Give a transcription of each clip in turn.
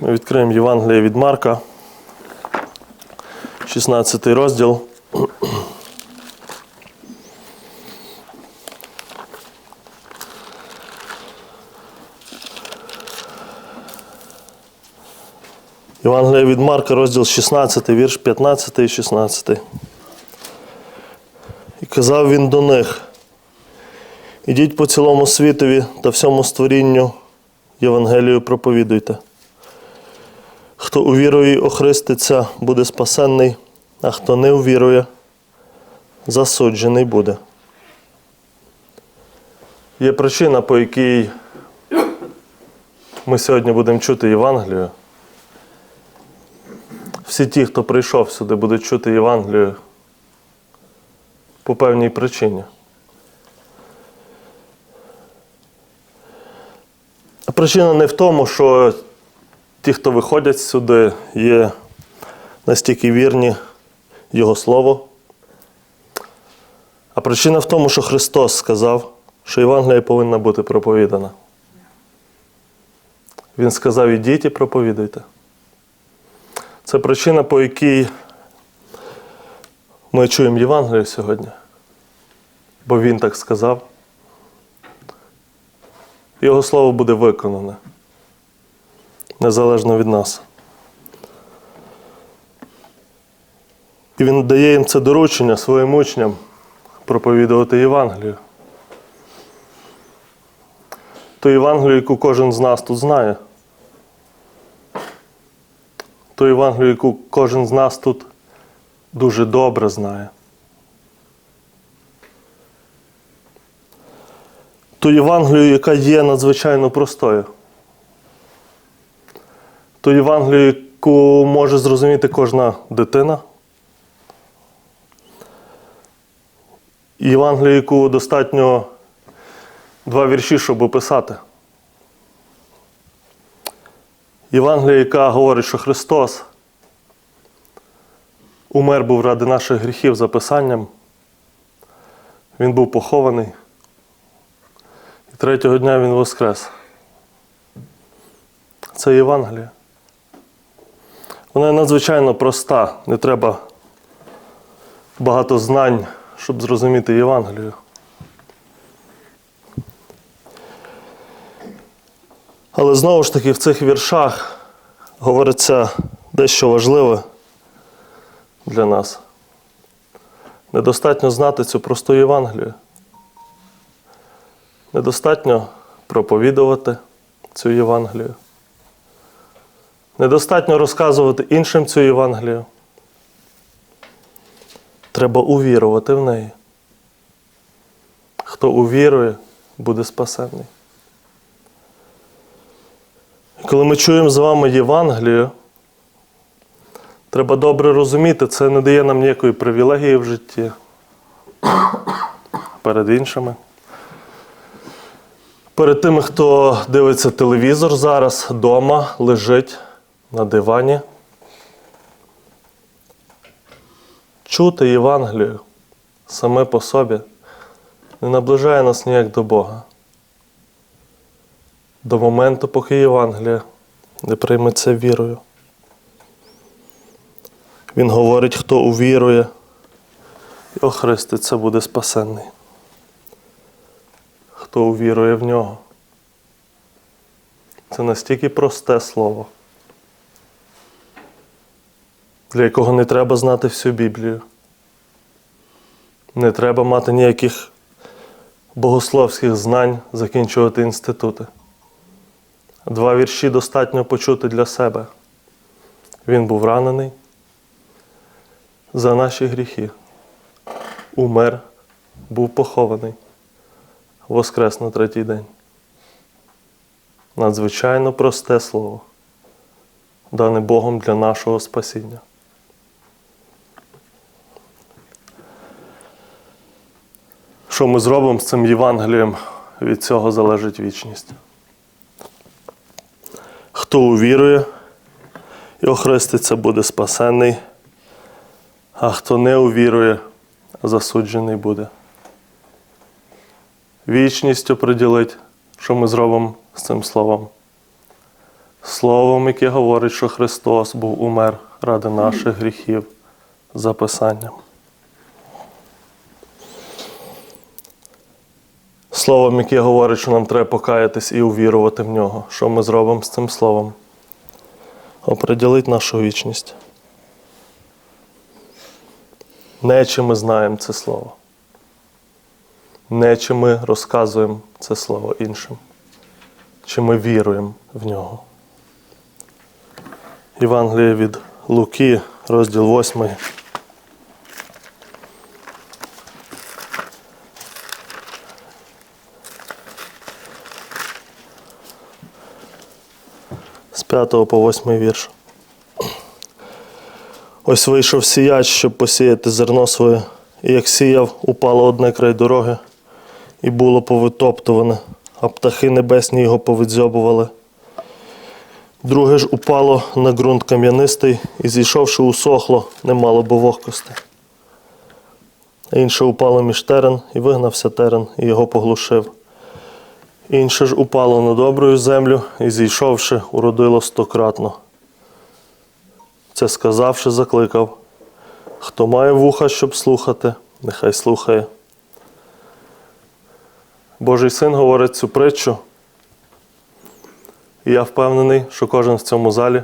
Ми відкриємо Євангеліє від Марка, 16 розділ. Євангеліє від Марка, розділ 16, вірш 15 і 16. І казав він до них: Ідіть по цілому світові та всьому створінню Євангелію проповідуйте. Хто увірує і охриститься, буде спасенний, а хто не увірує, засуджений буде. Є причина, по якій ми сьогодні будемо чути Євангелію. Всі ті, хто прийшов сюди, будуть чути Євангелію по певній причині. Причина не в тому, що ті, хто виходять сюди, є настільки вірні Його Слову. А причина в тому, що Христос сказав, що Євангелія повинна бути проповідана. Він сказав: ідіть і проповідуйте. Це причина, по якій ми чуємо Євангелію сьогодні. Бо Він так сказав. Його слово буде виконане. Незалежно від нас. І він дає їм це доручення своїм учням проповідувати Євангелію. Ту Євангелію, яку кожен з нас тут знає. Ту Євангелію, яку кожен з нас тут дуже добре знає. Ту Євангелію, яка є надзвичайно простою. Ту Євангелію, яку може зрозуміти кожна дитина. Євангелію, яку достатньо два вірші, щоб описати. Євангелія, яка говорить, що Христос умер був ради наших гріхів за Писанням. Він був похований. І третього дня Він воскрес. Це Євангелія. Вона надзвичайно проста. Не треба багато знань, щоб зрозуміти Євангелію. Але знову ж таки в цих віршах говориться дещо важливе для нас. Недостатньо знати цю просту Євангелію. Недостатньо проповідувати цю Євангелію. Недостатньо розказувати іншим цю Євангелію. Треба увірувати в неї. Хто увірує, буде спасенний. Коли ми чуємо з вами Євангелію, треба добре розуміти, це не дає нам ніякої привілегії в житті перед іншими. Перед тими, хто дивиться телевізор зараз, вдома, лежить на дивані. Чути Євангелію саме по собі не наближає нас ніяк до Бога. До моменту, поки Євангелія не прийметься вірою. Він говорить, хто увірує і охреститься, буде спасенний. Хто увірує в нього. Це настільки просте слово, для якого не треба знати всю Біблію. Не треба мати ніяких богословських знань, закінчувати інститути. Два вірші достатньо почути для себе. Він був ранений за наші гріхи. Умер, був похований, воскрес на третій день. Надзвичайно просте слово, дане Богом для нашого спасіння. Що ми зробимо з цим Євангелієм, від цього залежить вічність. Хто увірує і охреститься, буде спасенний, а хто не увірує, засуджений буде. Вічність оприділить, що ми зробимо з цим словом. Словом, яке говорить, що Христос був умер ради наших гріхів за Писанням. Словом, яке говорить, що нам треба покаятись і увірувати в нього. Що ми зробимо з цим словом? Оприділить нашу вічність. Не чи ми знаємо це слово. Не чи ми розказуємо це слово іншим, чи ми віруємо в нього. Євангеліє від Луки, розділ 8. 5 по 8 вірш. Ось вийшов сіяч, щоб посіяти зерно своє, і як сіяв, упало одне край дороги, і було повитоптуване, а птахи небесні його повидзьобували. Друге ж упало на ґрунт кам'янистий, і зійшовши усохло, не мало бо вогкости. Інше упало між терен, і вигнався терен, і його поглушив. Інше ж упало на добру землю, і зійшовши, уродило стократно. Це сказавши, закликав. Хто має вуха, щоб слухати, нехай слухає. Божий син говорить цю притчу. І я впевнений, що кожен в цьому залі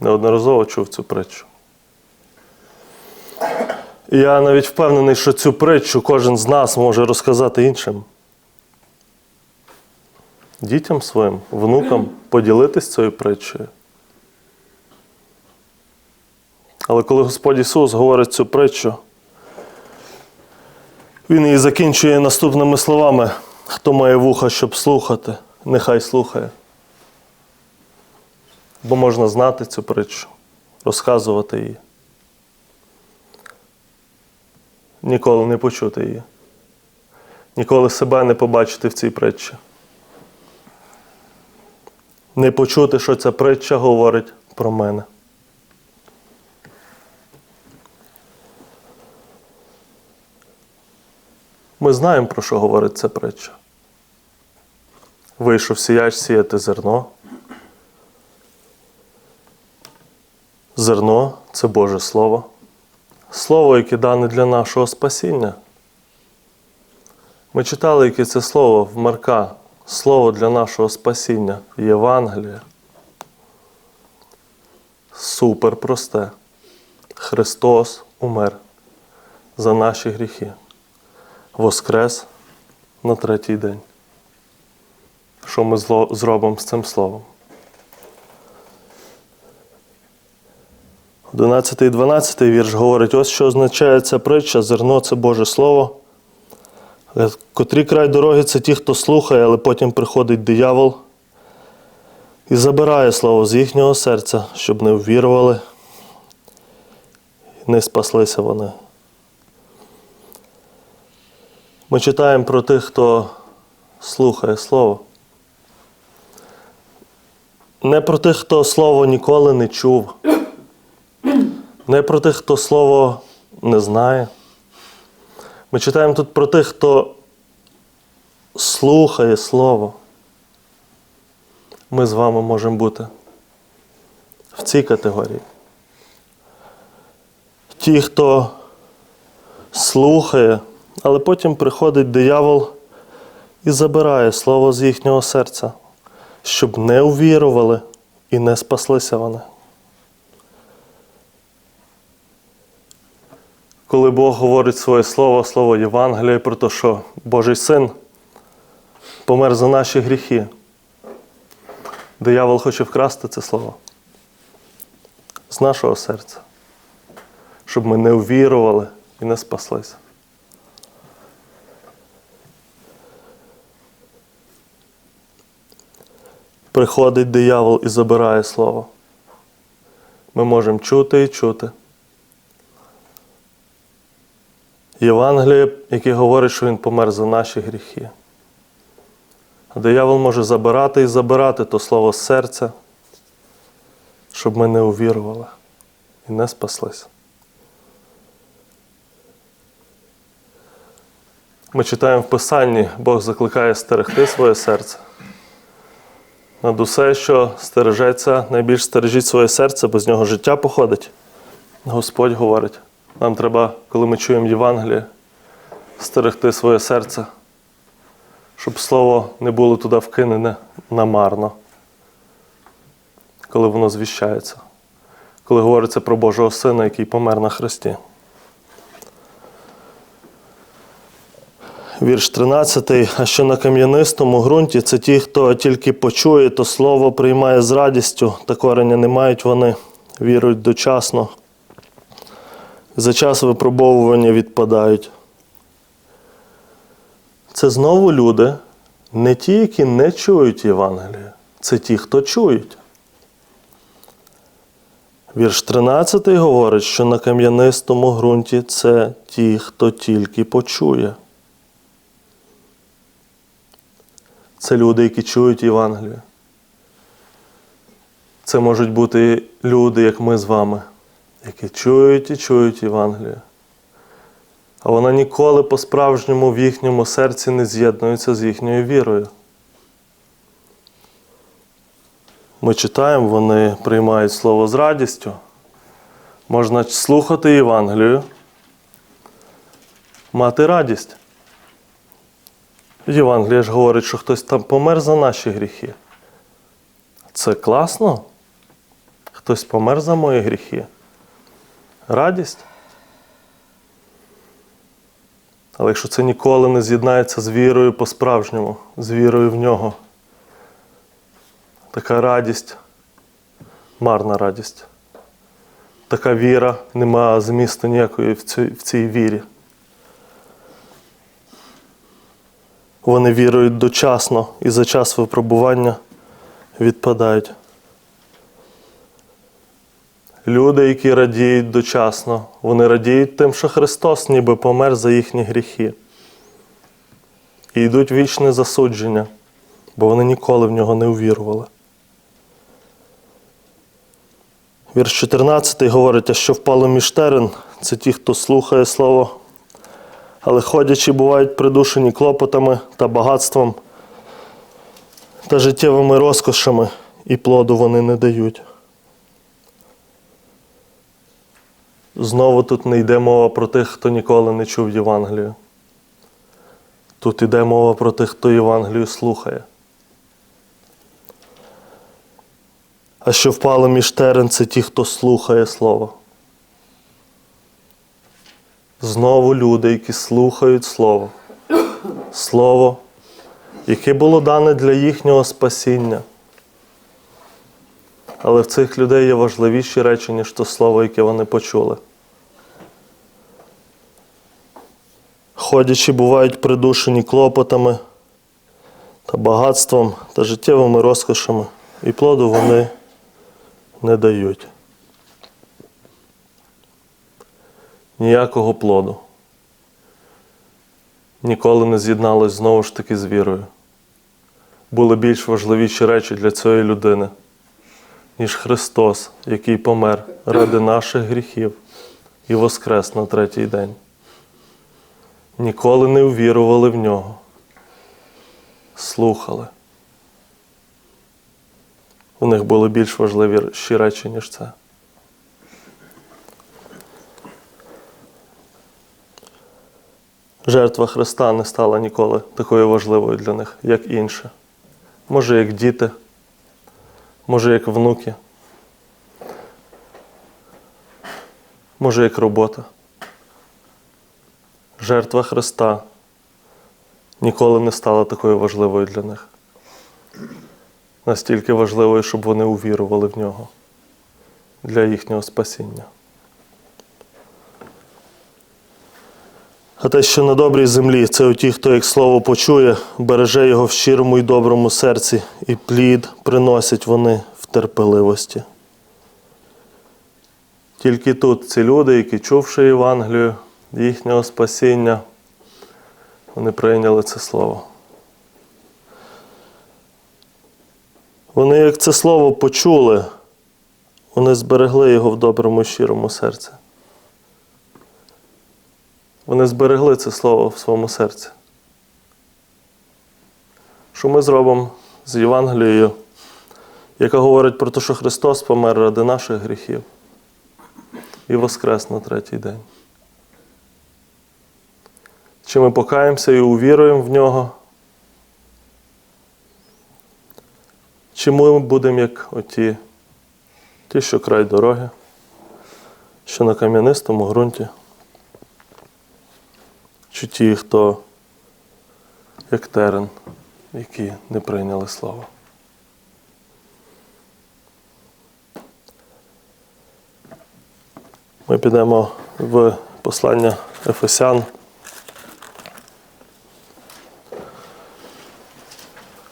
неодноразово чув цю притчу. І я навіть впевнений, що цю притчу кожен з нас може розказати іншим. Дітям своїм, внукам поділитись цією притчею. Але коли Господь Ісус говорить цю притчу, Він її закінчує наступними словами: хто має вуха, щоб слухати, нехай слухає. Бо можна знати цю притчу, розказувати її. Ніколи не почути її. Ніколи себе не побачити в цій притчі. Не почути, що ця притча говорить про мене. Ми знаємо, про що говорить ця притча. Вийшов сіяч сіяти зерно. Зерно це Боже Слово. Слово, яке дане для нашого спасіння. Ми читали, яке це слово в Марка, слово для нашого спасіння, Євангелія. Супер просте. Христос умер за наші гріхи. Воскрес на третій день. Що ми зло- зробимо з цим словом? 11 і 12 вірш говорить, ось що означає ця притча, зерно це Боже Слово. Е, Котрі край дороги це ті, хто слухає, але потім приходить диявол і забирає слово з їхнього серця, щоб не ввірували, не спаслися вони. Ми читаємо про тих, хто слухає Слово. Не про тих, хто Слово ніколи не чув. Не про тих, хто Слово не знає. Ми читаємо тут про тих, хто слухає Слово. Ми з вами можемо бути в цій категорії. Ті, хто слухає, але потім приходить диявол і забирає слово з їхнього серця, щоб не увірували і не спаслися вони. Коли Бог говорить своє слово, слово Євангелія про те, що Божий син помер за наші гріхи, диявол хоче вкрасти це слово з нашого серця, щоб ми не увірували і не спаслися. Приходить диявол і забирає слово. Ми можемо чути і чути. Євангеліє, яке говорить, що Він помер за наші гріхи. Диявол може забирати і забирати то слово з серця, щоб ми не увірували і не спаслися. Ми читаємо в Писанні, Бог закликає стерегти своє серце. Над усе, що стережеться, найбільш стережіть своє серце, бо з нього життя походить. Господь говорить. Нам треба, коли ми чуємо Євангеліє, стерегти своє серце, щоб слово не було туди вкинене намарно, коли воно звіщається, коли говориться про Божого Сина, який помер на Христі. Вірш 13. А що на кам'янистому ґрунті це ті, хто тільки почує, то слово приймає з радістю, та корення не мають вони, вірують дочасно. За час випробовування відпадають. Це знову люди, не ті, які не чують Євангелія, це ті, хто чують. Вірш 13 говорить, що на кам'янистому ґрунті це ті, хто тільки почує. Це люди, які чують Євангелію. Це можуть бути люди, як ми з вами, які чують і чують Євангелію. А вона ніколи по-справжньому в їхньому серці не з'єднується з їхньою вірою. Ми читаємо, вони приймають слово з радістю. Можна слухати Євангелію, мати радість. Євангеліє ж говорить, що хтось там помер за наші гріхи. Це класно? Хтось помер за мої гріхи. Радість. Але якщо це ніколи не з'єднається з вірою по-справжньому, з вірою в нього, така радість, марна радість. Така віра, нема змісту ніякої в цій, в цій вірі. Вони вірують дочасно і за час випробування відпадають. Люди, які радіють дочасно, вони радіють тим, що Христос ніби помер за їхні гріхи. І йдуть вічне засудження, бо вони ніколи в нього не увірували. Вірш 14 говорить, а що впало між терен, це ті, хто слухає Слово, але ходячи, бувають придушені клопотами та багатством та життєвими розкошами, і плоду вони не дають. Знову тут не йде мова про тих, хто ніколи не чув Євангелію. Тут йде мова про тих, хто Євангелію слухає. А що впало між терен, це ті, хто слухає Слово. Знову люди, які слухають Слово. Слово, яке було дане для їхнього спасіння. Але в цих людей є важливіші речі, ніж то слово, яке вони почули. Ходячи, бувають придушені клопотами та багатством та життєвими розкошами, і плоду вони не дають. Ніякого плоду. Ніколи не з'єдналось знову ж таки з вірою. Були більш важливіші речі для цієї людини ніж Христос, який помер ради наших гріхів і воскрес на третій день. Ніколи не увірували в нього, слухали. У них були більш важливіші речі, ніж це. Жертва Христа не стала ніколи такою важливою для них, як інше. Може, як діти може як внуки, може як робота. Жертва Христа ніколи не стала такою важливою для них. Настільки важливою, щоб вони увірували в нього для їхнього спасіння. А те, що на добрій землі, це у ті, хто як слово почує, береже його в щирому і доброму серці, і плід приносять вони в терпеливості. Тільки тут ці люди, які чувши Євангелію, їхнього спасіння, вони прийняли це слово. Вони, як це слово почули, вони зберегли його в доброму і щирому серці. Вони зберегли це слово в своєму серці. Що ми зробимо з Євангелією яка говорить про те, що Христос помер ради наших гріхів і воскрес на третій день. Чи ми покаємося і увіруємо в нього? Чи ми будемо як оті, ті, що край дороги, що на кам'янистому ґрунті? Чи ті, хто як терен, які не прийняли слово? Ми підемо в послання Ефесян.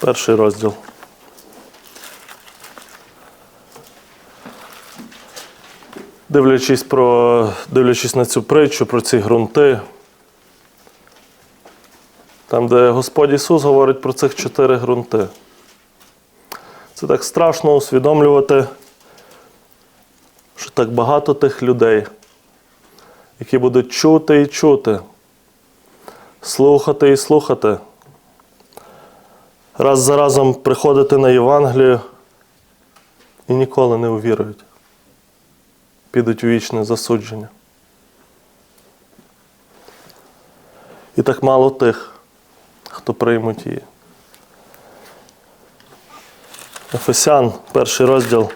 Перший розділ. Дивлячись, про, дивлячись на цю притчу, про ці ґрунти, там, де Господь Ісус говорить про цих чотири ґрунти. Це так страшно усвідомлювати, що так багато тих людей, які будуть чути і чути, слухати і слухати, раз за разом приходити на Євангелію і ніколи не увірують. Підуть у вічне засудження. І так мало тих, хто приймуть її. Ефесян, перший розділ.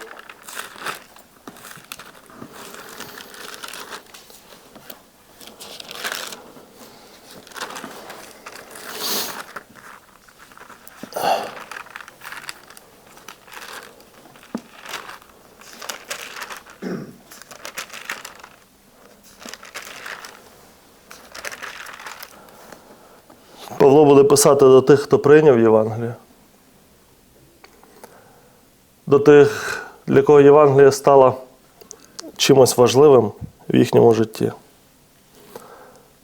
Павло буде писати до тих, хто прийняв Євангеліє. До тих, для кого Євангелія стала чимось важливим в їхньому житті.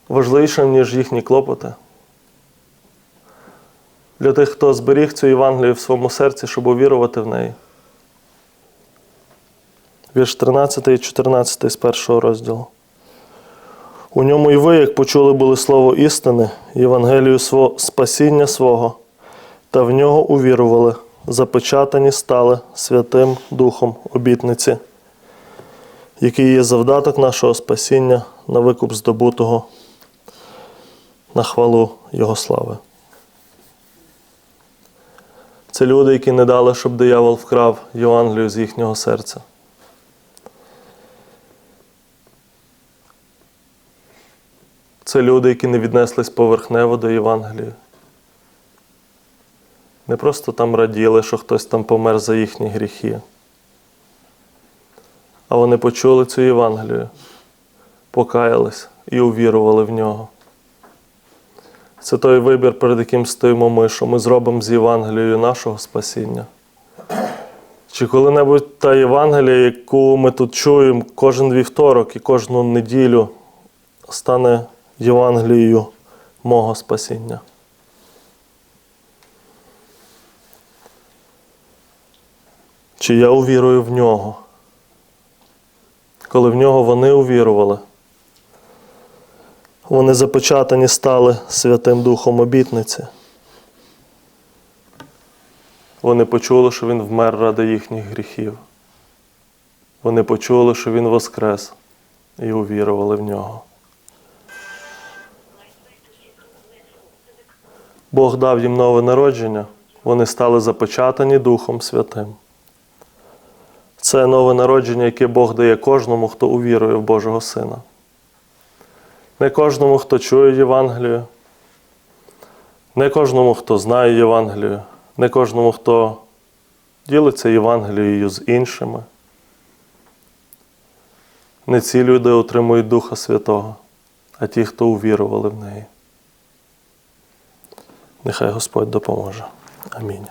Важливішим, ніж їхні клопоти. Для тих, хто зберіг цю Євангелію в своєму серці, щоб увірувати в неї. Вірш 13 і 14 з першого розділу. У ньому і ви, як почули були слово істини, Євангелію свого, спасіння свого, та в нього увірували, запечатані стали Святим Духом обітниці, який є завдаток нашого спасіння на викуп здобутого, на хвалу Його слави. Це люди, які не дали, щоб диявол вкрав Євангелію з їхнього серця. Це люди, які не віднеслись поверхнево до Євангелія. Не просто там раділи, що хтось там помер за їхні гріхи. А вони почули цю Євангелію, покаялись і увірували в нього. Це той вибір, перед яким стоїмо ми, що ми зробимо з Євангелією нашого спасіння. Чи коли-небудь та Євангелія, яку ми тут чуємо кожен вівторок і кожну неділю, стане Євангелією мого спасіння. Чи я увірую в нього? Коли в нього вони увірували, вони запечатані стали Святим Духом обітниці. Вони почули, що Він вмер ради їхніх гріхів. Вони почули, що Він воскрес і увірували в нього. Бог дав їм нове народження, вони стали запечатані Духом Святим. Це нове народження, яке Бог дає кожному, хто увірує в Божого Сина. Не кожному, хто чує Євангелію, не кожному, хто знає Євангелію, не кожному, хто ділиться Євангелією з іншими. Не ці люди отримують Духа Святого, а ті, хто увірували в неї. Нехай Господь допоможе. Амінь.